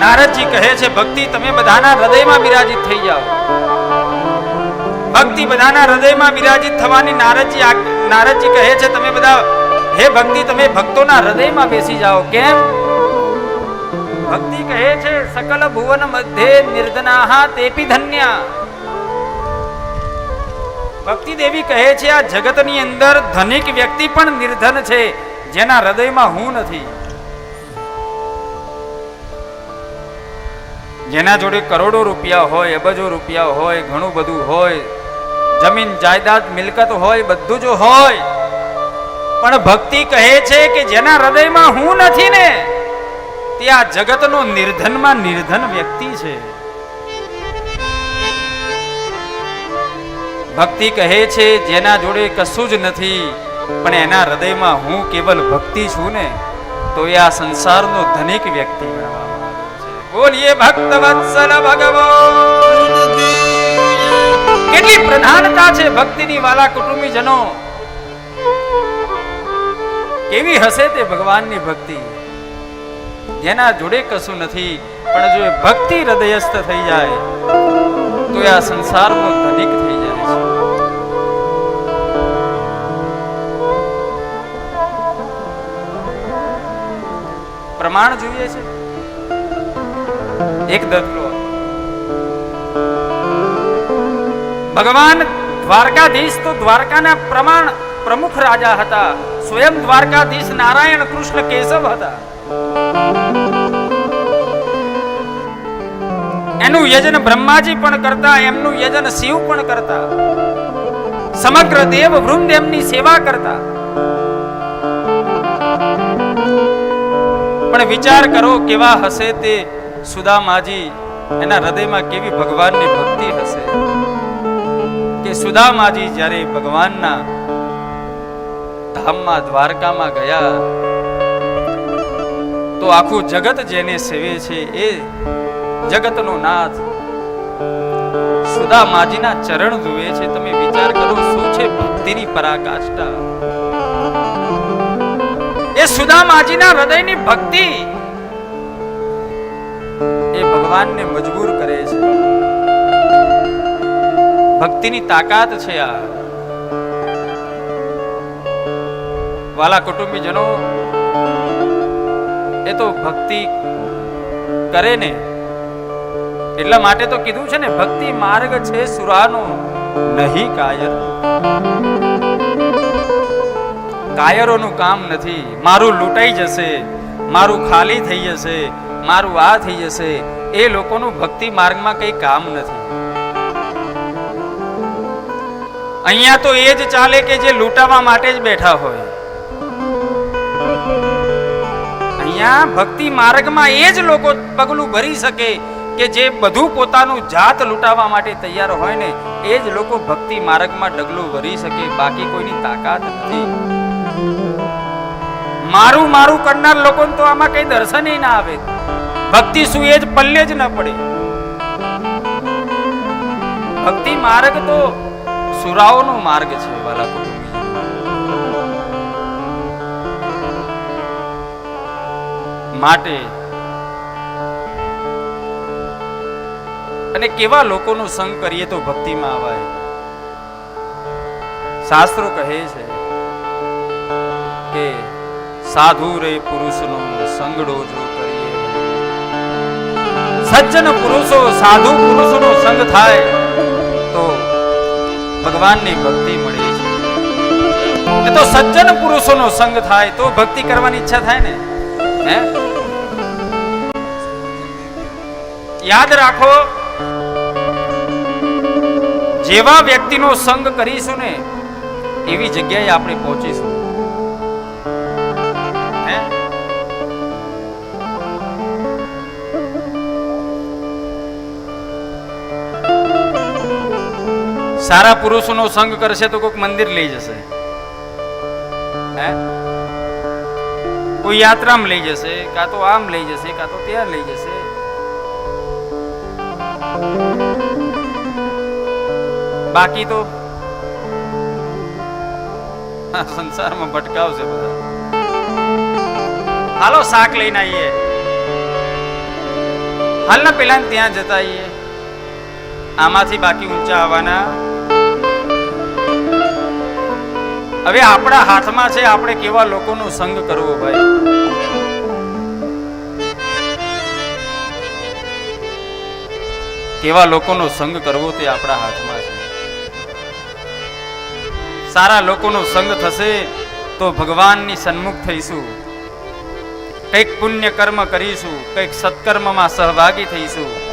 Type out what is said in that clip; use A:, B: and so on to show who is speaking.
A: નારદજી કહે છે, ભક્તિ તમે બધાના હૃદયમાં બિરાજિત થઈ જાઓ. ભક્તિ બધાના હૃદયમાં બિરાજિત થવાની નારદજી નારદજી કહે છે, તમે બધા, હે ભક્તિ, તમે ભક્તોના હૃદયમાં બેસી જાઓ. કેમ? ભક્તિ કહે છે, સકલ ભુવન મધ્યે નિર્ધનાહા તેપી ધન્યા. ભક્તિ દેવી કહે છે, આ જગતની અંદર ધનિક વ્યક્તિ પણ નિર્ધન છે, જેના હૃદયમાં હું નથી. જેના જોડે કરોડો રૂપિયા હોય અબજો રૂપિયા હોય, ઘણું બધું હોય, જમીન, જાયદાદ, મિલકત હોય, બધું જ હોય. પણ ભક્તિ કહે છે કે જેના હૃદયમાં હું નથી ને, તે આ જગતનો નિર્ધનમાં નિર્ધન વ્યક્તિ છે. ભક્તિ કહે છે જેના જોડે કશું જ નથી, પણ એના હૃદયમાં હું કેવલ ભક્તિ છું ને, તો એ આ સંસારનો ધનિક વ્યક્તિ બોલીએ ભક્ત વત્સલ ભગવાન. કેટલી પ્રધાનતા છે ભક્તિની વાલા કુટુંબીજનો. કેવી હશે તે ભગવાનની ભક્તિ? જેના જોડે કશું નથી, પણ જો એ ભક્તિ હૃદયસ્થ થઈ જાય, તો એ આ સંસારનો ધનિક થઈ જાય છે. પ્રમાણ જોઈએ છે? એક દત્તલો ભગવાન દ્વારકાધીશ તો દ્વારકાના પ્રમાણ પ્રમુખ રાજા હતા. સ્વયં દ્વારકાધીશ નારાયણ કૃષ્ણ કેશવ હતા. એનું યજન બ્રહ્માજી પણ કરતા, એમનું યજન શિવ પણ કરતા. સમગ્ર દેવ વૃંદ એમની સેવા કરતા. પણ વિચાર કરો કેવા હશે તે. સુદામાજી એના હૃદયમાં કેવી ભગવાનની ભક્તિ હશે? કે સુદામાજી જ્યારે ભગવાનના ધામમાં, દ્વારકામાં ગયા, તો આખું જગત જેને સેવે છે એ જગતનો નાથ સુદામાજીના ચરણ જુએ છે. તમે વિચાર કરો શું છે ભક્તિની પરાકાષ્ઠા? એ સુદામાજીના હૃદયની ભક્તિ ભગવાનને મજબૂર કરે છે. ભક્તિની તાકાત છે આ. વાલા કુટુંબીજનો, એ તો ભક્તિ કરે ને. એટલા માટે તો કીધું છે ને, ભક્તિ માર્ગ છે સુરાનો, નહીં કાયર. કાયરોનું કામ નથી. મારું લૂંટાઈ જશે, મારું ખાલી થઈ જશે, મારું આ થઈ જશે એ લોકોનું ભક્તિ માર્ગમાં કઈ કામ નથી. અહીંયા તો એ જ ચાલે કે જે લૂંટાવા માટે જ બેઠા હોય. અહીંયા ભક્તિ માર્ગમાં એ જ લોકો પગલું ભરી શકે કે જે બધું પોતાનું જાત લૂંટાવા માટે તૈયાર હોય ને, એ જ લોકો ભક્તિ માર્ગમાં ડગલું ભરી શકે, બાકી કોઈની તાકાત નથી. મારું મારું કરનાર લોકોને તો આમાં કઈ દર્શન ના આવે. ભક્તિ શું? એ જ પલ્લે જ ન પડે. ભક્તિ માર્ગ તો સુરાઓનો માર્ગ છે, વાલા માટે અને કેવા લોકોનો સંગ કરીએ તો ભક્તિમાં આવાય? શાસ્ત્રો કહે છે કે સાધુ રે પુરુષનો સંગડો જો સજ્જન પુરુષો, સાધુ પુરુષોનો સંગ થાય તો ભગવાનની ભક્તિ મળે છે. તો સજ્જન પુરુષોનો સંગ થાય તો ભક્તિ કરવાની ઈચ્છા થાય ને? હે? યાદ રાખો, જેવા વ્યક્તિનો સંગ કરીશું ને, એવી જગ્યાએ આપણે પહોંચીશું. સારા પુરુષોનો સંગ કરશે તો કોઈક મંદિર લઈ જશે. કોઈ યાત્રામાં લઈ જશે, કાં તો આમ લઈ જશે, કાં તો ત્યાં લઈ જશે. બાકી તો સંસારમાં ભટકાવશે બધા. હાલો શાક લઈને આવીએ. હાલના પેલા ત્યાં જતા આવીએ. આમાંથી બાકી ઊંચા આવવાના હવે આપણા હાથમાં છે, આપણે કેવા લોકોનો સંગ કરવો ભાઈ? કેવા લોકોનો સંગ કરવો તે આપણા હાથમાં છે? સારા લોકોનો સંગ થશે તો ભગવાનની સન્મુખ થઈશું. કંઈક પુણ્ય કર્મ કરીશું, કંઈક સત્કર્મમાં સહભાગી થઈશું.